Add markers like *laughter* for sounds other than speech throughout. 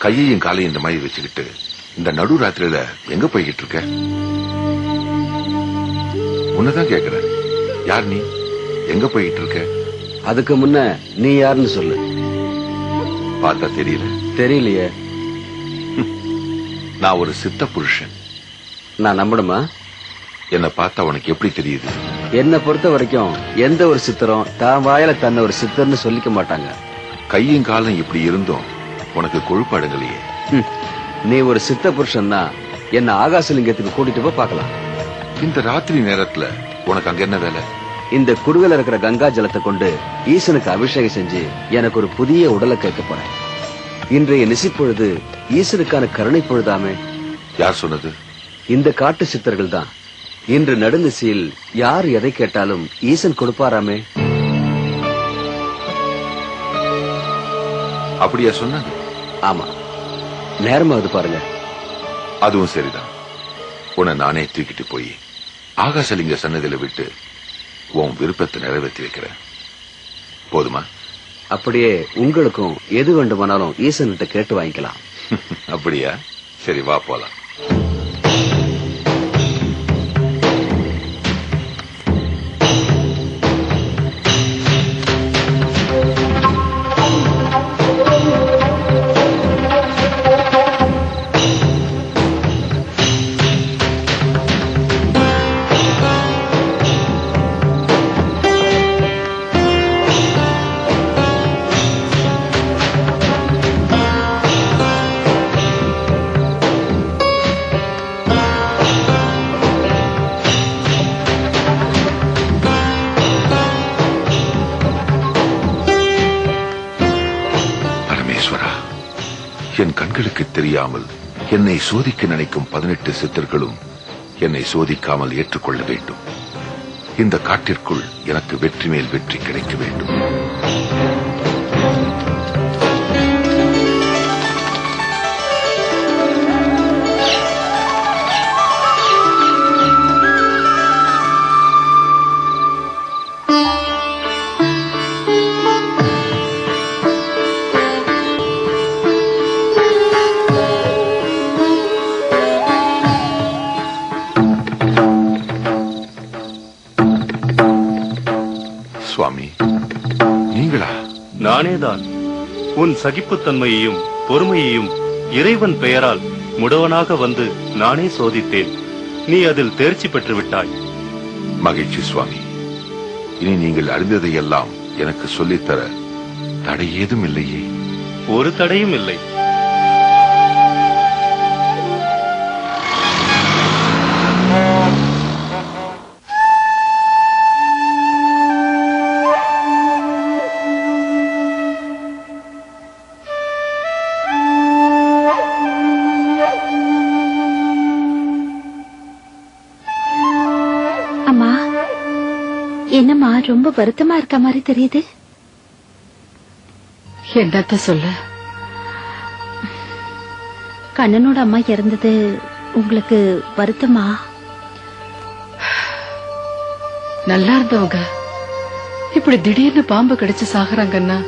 கையையும் காலையும் இந்த மாதிரி வச்சுக்கிட்டு இந்த நடு ராத்திரியில எங்க போய்கிட்டு இருக்க? உன்னதான் கேக்குறேன். யார் நீ? எங்க போய்கிட்டு இருக்க? அதுக்கு முன்ன நீ யாருன்னு சொல்லு. பார்த்தா தெரியல. தெரியலையே. *laughs* நான் ஒரு சித்த புருஷன். நான் நம்பணுமா? என்னை பார்த்தா உனக்கு எப்படி தெரியுது? என்னை பொறுத்த வரைக்கும் எந்த ஒரு சித்தரும் தான் வாயில தன்னை ஒரு சித்தர்னு சொல்லிக்க மாட்டாங்க. கையும் காலும் இப்படி இருந்தும். உனக்கு கொழுப்பாடுங்களையே. நீ ஒரு சித்த புருஷன் தான் என்ன ஆகாசலிங்கத்துக்கு கூட்டிட்டு போய் பார்க்கலாம். இந்த ராத்திரி நேரத்துல உனக்கு அங்க என்ன வேலை? இந்த குடுவையில இருக்கிற கங்கா ஜலத்தை கொண்டு ஈசனுக்கு அபிஷேகம் செஞ்சு எனக்கு ஒரு புதிய உடலை கேட்க போறேன். இன்றைய நிசிப்பொழுது ஈசனுக்கான கருணை பொழுதாமே. யார் சொன்னது? இந்த காட்டு சித்தர்கள் தான் இன்று நடுநிசையில் யார் எதை கேட்டாலும் ஈசன் கொடுப்பாராமே. அப்படியா சொன்னாங்க ஆமா. நேரமாவது பாருங்க. அதுவும் சரிதான். உன்னை நானே தூக்கிட்டு போய் ஆகாசலிங்க சன்னதியில விட்டு உன் விருப்பத்தை நிறைவேற்றி வைக்கிறேன். போதுமா? அப்படியே உங்களுக்கும் எது வேண்டுமானாலும் ஈசன்கிட்ட கேட்டு வாங்கிக்கலாம். *laughs* அப்படியா? சரி வா போலாம். என் கண்களுக்கு தெரியாமல் என்னை சோதிக்க நினைக்கும் பதினெட்டு சித்தர்களும் என்னை சோதிக்காமல் ஏற்றுக்கொள்ள வேண்டும். இந்த காட்டிற்குள் எனக்கு வெற்றி மேல் வெற்றி கிடைக்க வேண்டும். உன் சகிப்புத்தன்மையையும் பொறுமையையும் இறைவன் பெயரால் முடவனாக வந்து நானே சோதித்தேன். நீ அதில் தேர்ச்சி பெற்று விட்டாய் மகிழ்ச்சி சுவாமி. இனி நீங்கள் அறிந்ததையெல்லாம் எனக்கு சொல்லித்தர தடை ஏதும் இல்லையே. ஒரு தடையும் இல்லை. ரொம்ப வருத்தமா இருக்க மாதிரி தெரியுது. என்னத்த சொல்ல. கண்ணனோட அம்மா இறந்தது உங்களுக்கு வருத்தமா? நல்லா இருந்தவங்க. இப்படி திடீர்னு பாம்பு கடிச்சு சாகுறாங்கன்னா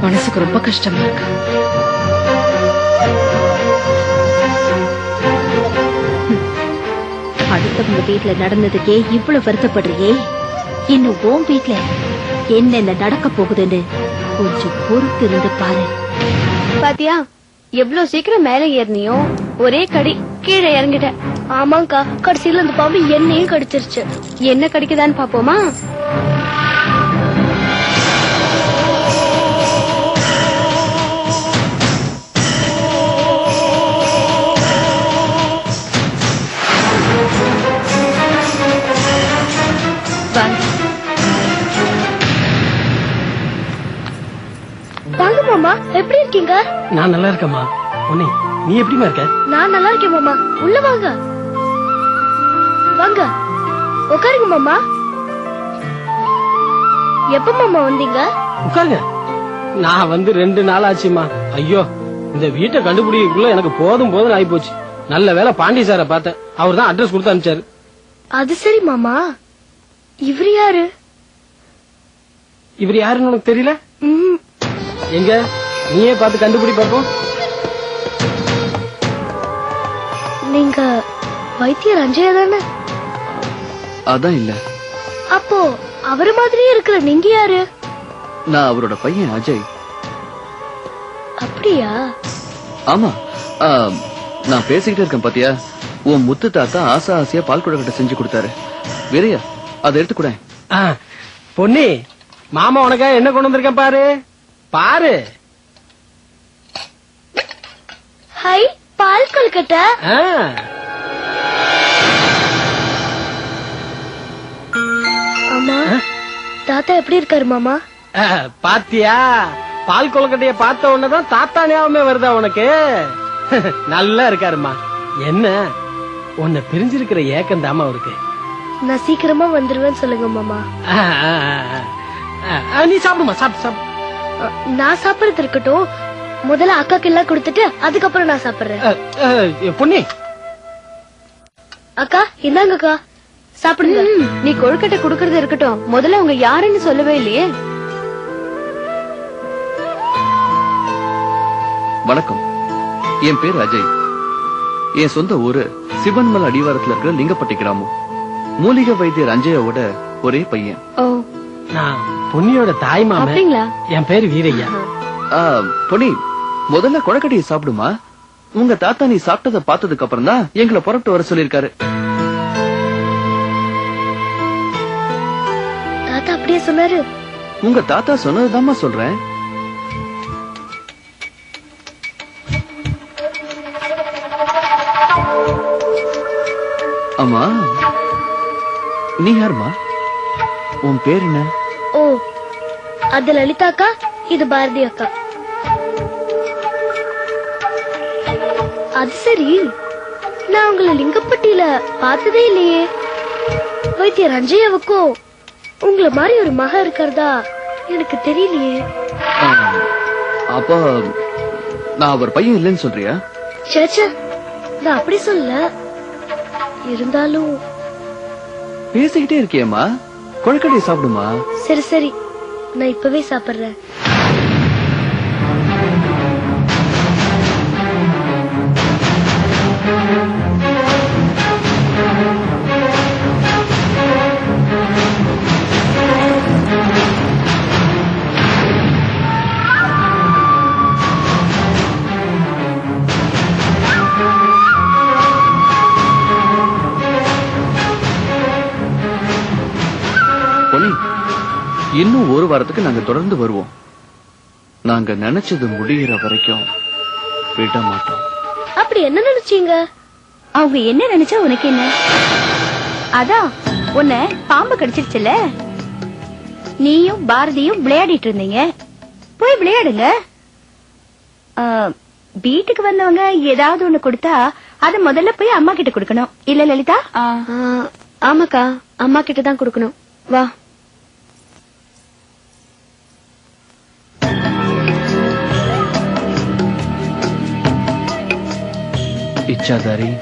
மனசுக்கு ரொம்ப கஷ்டமா இருக்கு. அடுத்தவங்க வீட்டுல நடந்ததுக்கே இவ்வளவு வருத்தப்படுறியே? இன்னும் ஓம் வீட்டுல என்னென்ன நடக்க போகுதுன்னு கொஞ்சம் பொறுத்து இருந்து பாரு. பாத்தியா எவ்வளவு சீக்கிரம் மேல ஏறினியோ ஒரே கடி கீழே இறங்கிட்ட. ஆமாங்கா கடைசியில அந்த பாம்பு என்னையும் கடிச்சிருச்சு. என்ன கடிக்குதான்னு பாப்போமா? நான் நல்லா இருக்கேம்மா. உன்னை நீ எப்படிமா இருக்க? நான் நல்லா இருக்கேன் மாமா. உள்ள வாங்க. வாங்க. உட்காருங்க மாமா. எப்ப மாமா வந்தீங்க? உட்காருங்க. நான் வந்து ரெண்டு நாள் ஆச்சுமா ஐயோ இந்த வீட்டை கண்டுபிடிக்கக்குள்ள எனக்கு போதும் போதும் ஆகி போச்சு நல்ல வேளை பாண்டி சாரை பார்த்தேன். அவர் தான் அட்ரஸ் கொடுத்து அனுப்பிச்சாரு. அது சரி மாமா. இவரு யாரு? இவர் யாருன்னு உனக்கு தெரியல? எங்க? நீயே பார்த்து கண்டுபிடி பார்ப்போம் நீங்க வைத்தியர் அஞ்சயா தானே? அதான் இல்ல. அப்போ அவரு மாதிரியே இருக்கிற நீங்க யாரு? நான் அவரோட பையன் அஜய். அப்படியா? ஆமா. நான் பேசிக்கிட்டே இருக்கேன் பாத்தியா? உன் முத்து தாத்தா ஆசை ஆசையா பால் குழக்கட்டை செஞ்சு கொடுத்தாரு. வீரையா அதை எடுத்துக்கூட ஆ, பொன்னி மாமா உனக்காக என்ன கொண்டு வந்திருக்கேன் பாரு? பாரு. ஹை பால் கொல்கட்டை ஆமா தாத்தா எப்படி இருக்காரு மாமா? பாத்தியா? பால் கொலக்கட்டைய பார்த்த உடனேதான் தாத்தா ஞாபகமே வருதா உனக்கு? நல்லா இருக்காருமா என்ன? உன்னை பிரிஞ்சிருக்கிற ஏக்கம் தாமா அவருக்கு. நான் சீக்கிரமா வந்துருவேன்னு சொல்லுங்க மாமா. நீ சாப்பிடுமா சாப்பிடு சாப்பிடு. நான் சாப்பிடுறது இருக்கட்டும். முதல்ல அக்காக்கு எல்லாம் கொடுத்துட்டு அதுக்கப்புறம் நான் சாப்பிடுறேன். அக்கா இந்தாங்க அக்கா சாப்பிடுங்க. நீ கொழுக்கட்டை குடுக்கறது இருக்கட்டும். முதல்ல உங்க யாருன்னு சொல்லவே இல்லையே. வணக்கம். என் பேர் அஜய். என் சொந்த ஊரு சிவன்மல் அடிவாரத்துல இருக்கிற லிங்கப்பட்டி கிராமம். மூலிகை வைத்தியர் அஜயோட ஒரே பையன். நான் பொன்னியோட தாய் அப்படிங்களா? என் பேரு வீரையா. ஆ, பொன்னி முதல்ல கொழக்கட்டையை சாப்பிடுமா? உங்க தாத்தா நீ சாப்பிட்டதை பார்த்ததுக்கு அப்புறம் தான் எங்களை புறப்பட்டு வர சொல்லிருக்காரு தாத்தா அப்படியே சொன்னாரு. உங்க தாத்தா சொன்னதுதாம்மா சொல்றேன். ஆமா நீ யாருமா? உன் பேர் என்ன? ஓ அது லலிதா அக்கா இது பாரதி அக்கா அது சரி. நான் உங்களை லிங்கப்பட்டியில பார்த்ததே இல்லையே. வைத்தியர் அஞ்சயாவுக்கும் உங்களை மாதிரி ஒரு மக இருக்கிறதா எனக்கு தெரியலையே. அப்ப நான் அவர் பையன் இல்லைன்னு சொல்றியா? சேச்சா நான் அப்படி சொல்லல. இருந்தாலும். பேசிக்கிட்டே இருக்கியேம்மா. கொழக்கட்டையை சாப்பிடுமா? சரி சரி. நான் இப்பவே சாப்பிடுறேன். ஒரு வாரத்துக்கு நாங்க தொடர்ந்து வருவோம். நாங்க நினைச்சது முடிகிற வரைக்கும் விட மாட்டோம். அப்படி என்ன நினைச்சீங்க? அவங்க என்ன நினைச்சா உனக்கு என்ன? அதான் உன்னை பாம்பு கடிச்சிருச்சுல. நீயும் பாரதியும் விளையாடிட்டு இருந்தீங்க. போய் விளையாடுங்க. வீட்டுக்கு வந்தவங்க ஏதாவது ஒண்ணு கொடுத்தா அத முதல்ல போய் அம்மா கிட்ட கொடுக்கணும். இல்ல லலிதா? ஆ, ஆமாக்கா அம்மா கிட்ட தான் கொடுக்கணும். வா. இச்சாதாரி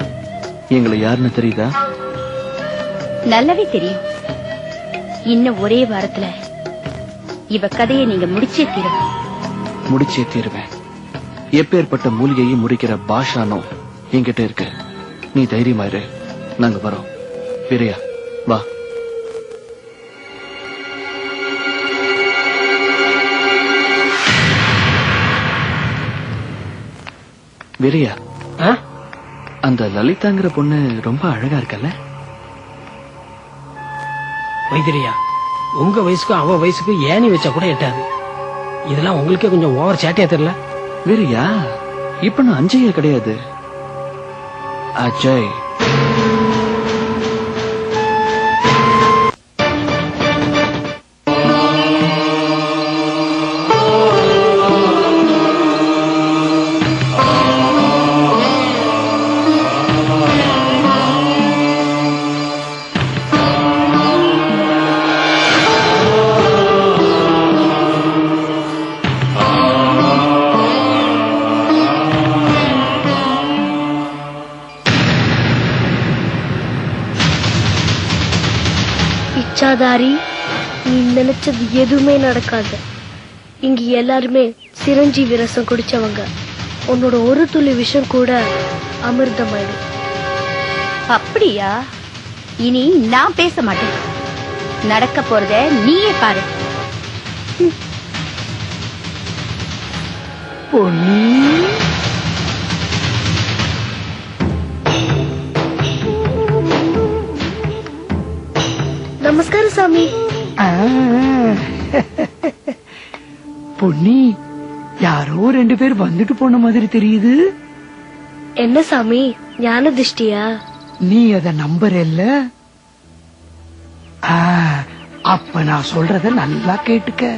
எங்களை யாருன்னு தெரியுதா? நல்லாவே தெரியும். இன்னும் ஒரே வாரத்துல இவ கதையை நீங்க முடிச்சே தீரும் முடிச்சே தீருவேன். எப்பேற்பட்ட மூலிகையை முடிக்கிற பாஷானோ என்கிட்ட இருக்கு. நீ தைரியமா இரு. நாங்க வரோம். பிரியா வா. விரியா? அந்த லலிதாங்கிற பொண்ணு ரொம்ப அழகா இருக்கல்ல? வைத்திரியா உங்க வயசுக்கும் அவ வயசுக்கும் ஏணி வச்சா கூட எட்டாது. இதெல்லாம் உங்களுக்கே கொஞ்சம் ஓவர் சேட்டையா தெரியல? வீரியா இப்ப நான் அஞ்சையா கிடையாது. அஜய் இச்சாதாரி நீ நினைச்சது எதுவுமே நடக்காது. இங்க எல்லாருமே சிரஞ்சீவி ரசம் குடிச்சவங்க. உன்னோட ஒரு துளி விஷம் கூட அமிர்தமாயிடும் அப்படியா? இனி நான் பேச மாட்டேன். நடக்க போறத நீயே பாரு. நமஸ்காரம் சாமி. பொன்னி யாரோ ரெண்டு பேர் வந்துட்டு போன மாதிரி தெரியுது. என்ன சாமி? ஞான திருஷ்டியா? நீ அத நம்புறல்ல? ஆ, அப்ப நான் சொல்றத நல்லா கேட்டுக்க.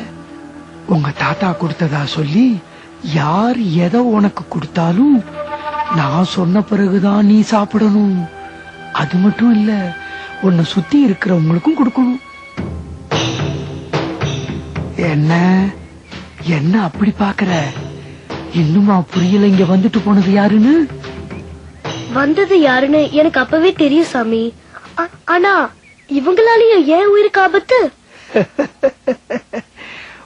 உங்க தாத்தா கொடுத்ததா சொல்லி யார் எதை உனக்கு கொடுத்தாலும் நான் சொன்ன பிறகுதான் நீ சாப்பிடணும். அது மட்டும் இல்ல உன்னை சுத்தி இருக்கிறவங்களுக்கும் கொடுக்கணும். என்ன? என்ன அப்படி பாக்குற இன்னுமா புரியல இங்க வந்துட்டு போனது யாருன்னு? வந்தது யாருன்னு எனக்கு அப்பவே தெரியும் சாமி. ஆனா இவங்களாலயும் ஏன் உயிருக்கு ஆபத்து? *laughs*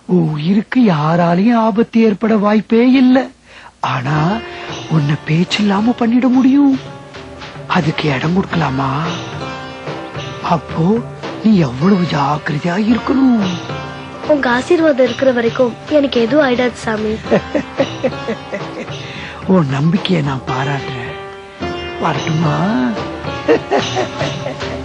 உயிருக்கு யாராலையும் ஆபத்து ஏற்பட வாய்ப்பே இல்ல. ஆனா உன்னை பேச்சு இல்லாம பண்ணிட முடியும். அதுக்கு இடம் கொடுக்கலாமா? அப்போ நீ எவ்வளவு ஜாக்கிரதையா இருக்கணும்? உங்க ஆசீர்வாதம் இருக்கிற வரைக்கும் எனக்கு எதுவும் ஆயிடாது சாமி. *laughs* உன் நம்பிக்கையை நான் பாராட்டுறேன். வரட்டுமா? *laughs*